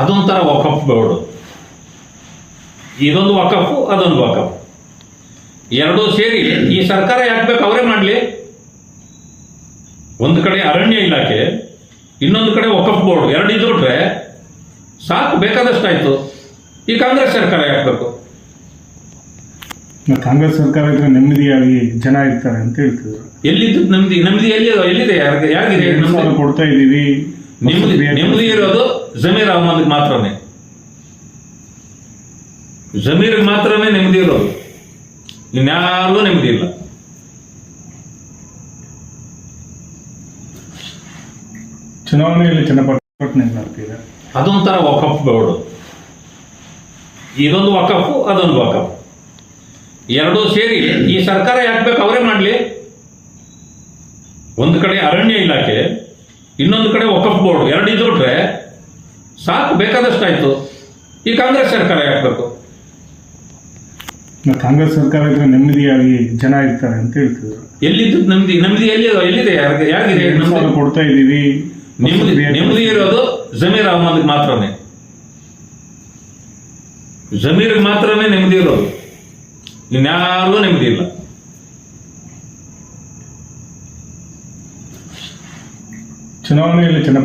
ಅದೊಂಥರ ವಕಫ್ ಬೋರ್ಡು ಇದೊಂದು ವಕಫು ಅದೊಂದು ವಕಫ್. ಎರಡೂ ಸೇರಿ ಈ ಸರ್ಕಾರ ಯಾಕೆ ಬೇಕು ಅವರೇ ಮಾಡಲಿ. ಒಂದು ಕಡೆ ಅರಣ್ಯ ಇಲಾಖೆ ಇನ್ನೊಂದು ಕಡೆ ವಕಫ್ ಬೋರ್ಡ್ ಎರಡು ಇದ್ಬಿಟ್ರೆ ಸಾಕು ಬೇಕಾದಷ್ಟಾಯ್ತು ಈ ಕಾಂಗ್ರೆಸ್ ಸರ್ಕಾರ ಯಾಕೆ ಬೇಕು? ಕಾಂಗ್ರೆಸ್ ಸರ್ಕಾರ ಇದ್ರೆ ನೆಮ್ಮದಿಯಾಗಿ ಜನ ಇರ್ತಾರೆ ಅಂತ ಹೇಳ್ತಿದ್ರು. ಎಲ್ಲಿದ್ದು ನೆಮ್ಮದಿ ನೆಮ್ಮದಿ ಎಲ್ಲಿ ಎಲ್ಲಿದೆ? ಯಾರಿಗೆ ಯಾರಿಗಿದೆ? ಕೊಡ್ತಾ ಇದೀವಿ ನೆಮ್ಮದಿ ನೆಮ್ಮದಿ ಇರೋದು ಜಮೀರ್ ಅಹಮದ್ ಮಾತ್ರನೇ. ಜಮೀರ್ ಮಾತ್ರನೇ ನೆಮ್ಮದಿ ಇರೋದು. ಇನ್ಯಾರಿಗೂ ನೆಮ್ಮದಿ ಇಲ್ಲ. ಚುನಾವಣೆಯಲ್ಲಿ ಅದೊಂಥರ ವಕಫ್ ಬೋರ್ಡು ಇದೊಂದು ವಕಫು ಅದೊಂದು ವಕಫ್ ಎರಡೂ ಸೇರಿ ಈ ಸರ್ಕಾರ ಯಾಕೆ ಬೇಕು ಅವರೇ ಮಾಡಲಿ. ಒಂದು ಕಡೆ ಅರಣ್ಯ ಇಲಾಖೆ ಇನ್ನೊಂದು ಕಡೆ ವಕಫ್ ಬೋರ್ಡ್ ಎರಡು ಇದ್ಬಿಟ್ರೆ ಸಾಕು ಬೇಕಾದಷ್ಟಾಯ್ತು ಈ ಕಾಂಗ್ರೆಸ್ ಸರ್ಕಾರ ಯಾಕಬೇಕು? ಕಾಂಗ್ರೆಸ್ ಸರ್ಕಾರ ಇದ್ರೆ ನೆಮ್ಮದಿಯಾಗಿ ಜನ ಇರ್ತಾರೆ ಅಂತ ಹೇಳ್ತಿದ್ರು. ಎಲ್ಲಿದ್ದು ನೆಮ್ಮದಿ? ನೆಮ್ಮದಿ ಎಲ್ಲಿ ಎಲ್ಲಿದೆ? ಯಾರಿಗೆ ಯಾರಿಗೆ ಕೊಡ್ತಾ ಇದ್ದೀವಿ. ನೆಮ್ಮದಿ ನೆಮ್ಮದಿ ಇರೋದು ಜಮೀರ್ ಅಹಮದ್ ಮಾತ್ರನೇ. ಜಮೀರ್ಗೆ ಮಾತ್ರನೇ ನೆಮ್ಮದಿ ಇರೋದು. ಇನ್ಯಾರಿಗೂ ನೆಮ್ಮದಿ ಇಲ್ಲ. ಚುನಾವಣೆಯಲ್ಲಿ ಜನ